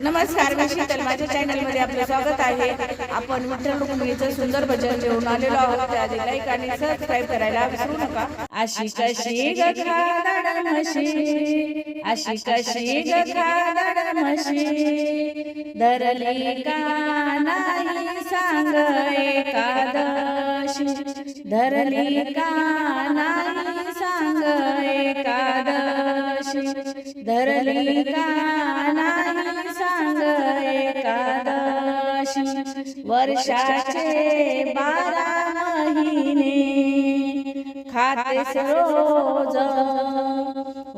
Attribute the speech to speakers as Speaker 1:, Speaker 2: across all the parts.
Speaker 1: नमस्कार मी शीतल माझ्या चॅनलमध्ये आपलं स्वागत आहे. आपण विठ्ठल रुक्मिणीचं सुंदर भजन जेवण आलेलो आहोत. त्याआधी लाईक आणि सबस्क्राईब करायला विसरू नका. अशी कशी गशी खादाड अशी कशी गशी धरली का नाही सांग एकादशी धरली का नाही सांग एकादशी धरली का नाही एकादशी वर्षाचे बारा महिने खातेस रोज.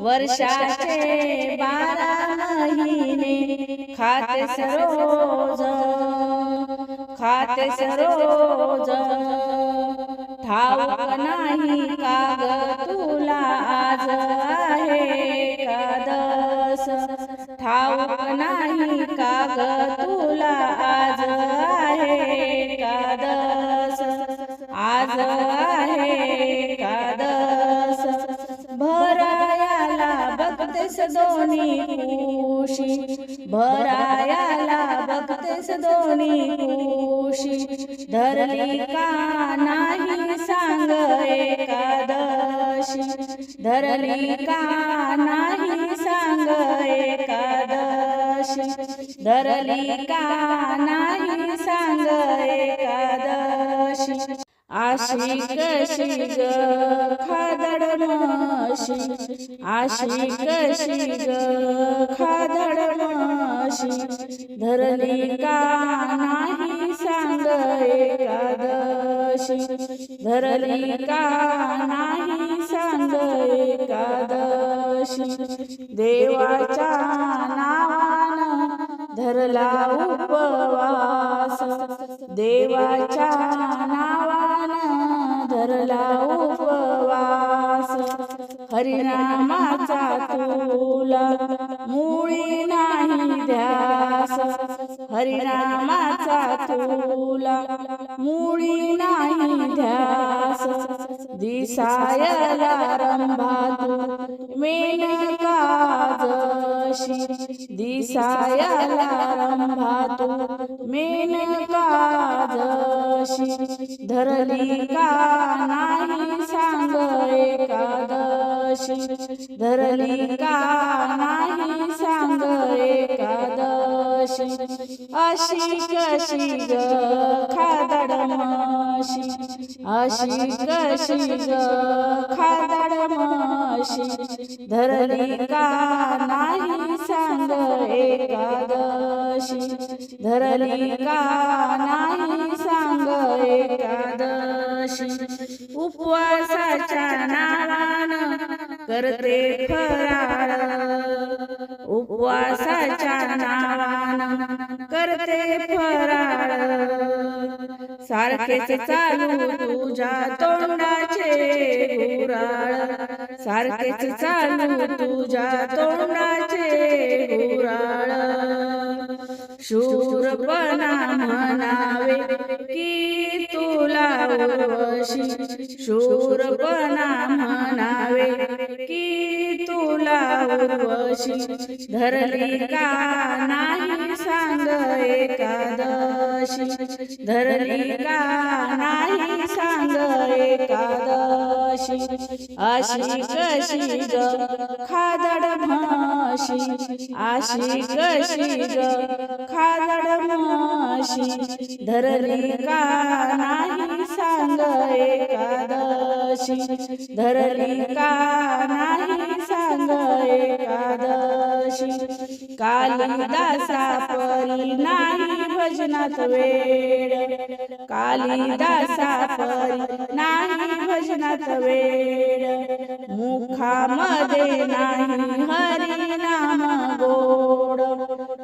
Speaker 1: वर्षाचे बारा महिने खाते रोज. खातेस रोज. ठाऊक नाही का तुला आज आहे कादस ठाऊक नाही काग आज आहे कादस आज आहे कादस भरायाला बघतेस दोन्ही कुशी भरायाला बघतेस दोन्ही कुशी धरली का नाही सांग एकादशी. धरली का नाही धरली का नाही सांग एकादशी आशी कशी ग खादड माशी आशी कशी ग खादड माशी धरली का नाही सांग एकादशी धरली का नाही सांग एकादशी? देवाच्या धरला उपवास. देवाच्या नावानं धरला उपवास. हरिनामाचा तुला मुळी नाही ध्यास. हरिनामाचा तुला मुळी नाही ध्यास. दिसायला रंभा तू जशी दिसायला मेनका जशी धरली का नाही सांग एकादशी धरली का नाही सांग एकादशी अशी कशी ग खादडमाशी अशी कशी ग खादड माशी धरली का नाही सांग एकादशी धरली का नाही सांग एकादशी उपवासाच्या नावानं करते फराळ. उपवासाच्या नावानं करते फराळ. सारखेच चालू तुझ्या तोंडाचे गुराळ. सारखेच चालू तुझ्या तोंडाचे गुराळ. शूरपणा म्हणावे की तुला उर्वशी शूरपणा म्हणावे की तुला उर्वशी धरली का नाही सांग एकादशी धरली का नाही सांग एकादशी अशी कशी ग खादड म्हशी अशी कशी ग खादड म्हशी धरली का नाही सांग एकादशी धरली का नाही सांग एकादशी कालिदासा परी नाही भजनात वेळ कालिदासा परी नाही भजनात वेळ मुखामध्ये नाही हरी नाम गोड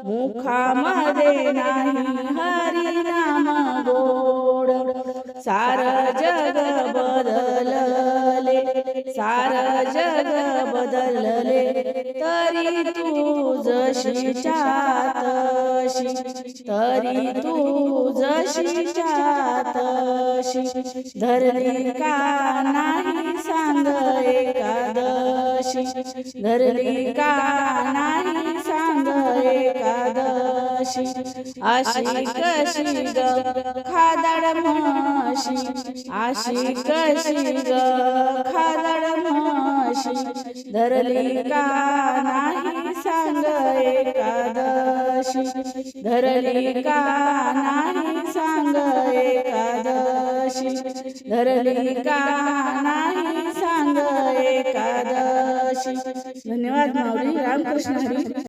Speaker 1: मुखामध्ये नाही हरी नाम गोड सार जग बदलले सार जग बदलले. तरी तू जशीच्या तशी तरी तू जशी तशी धरली का नाही सांग एकादशी? धरली का नाही सांग एकादशी? अशी कशी ग खादाड म्हशी अशी कशी ग खा धरली का नाही सांग एकादशी? धरली का नाही सांग एकादशी? धरली का नाही सांग एकादशी? धन्यवाद माऊली रामकृष्ण हरी.